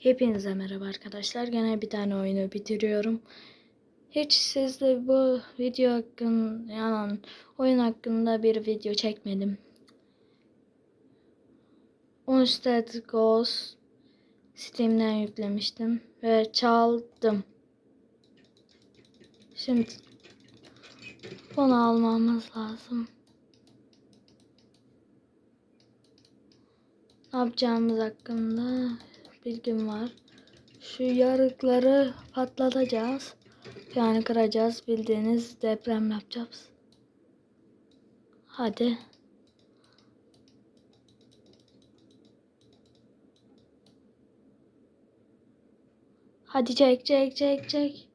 Hepinize merhaba arkadaşlar. Gene bir tane oyunu bitiriyorum. Hiç sizle bu video hakkında yani oyun hakkında bir video çekmedim. Unstead Ghost Steam'den yüklemiştim ve çaldım. Şimdi bunu almamız lazım. Ne yapacağımız hakkında bilgim var. Şu yarıkları patlatacağız. Yani kıracağız. Bildiğiniz deprem yapacağız. Hadi. Hadi çek çek çek çek.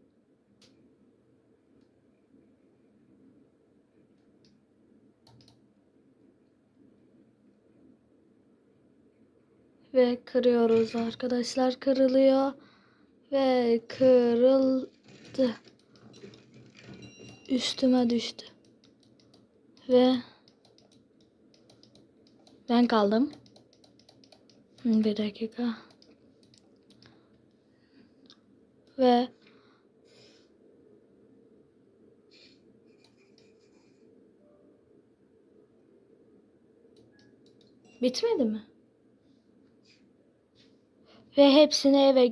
Ve kırıyoruz arkadaşlar. Kırılıyor. Ve kırıldı. Üstüme düştü. Ve ben kaldım. Bir dakika. Ve bitmedi mi? Ve hepsini eve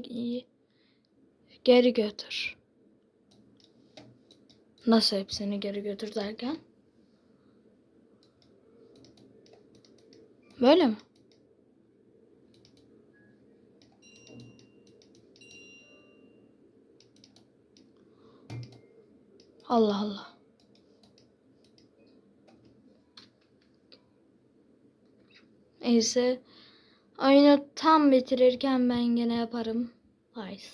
geri götür. Nasıl hepsini geri götür derken? Böyle mi? Allah Allah. Neyse. Oyunu tam bitirirken ben gene yaparım. Nice.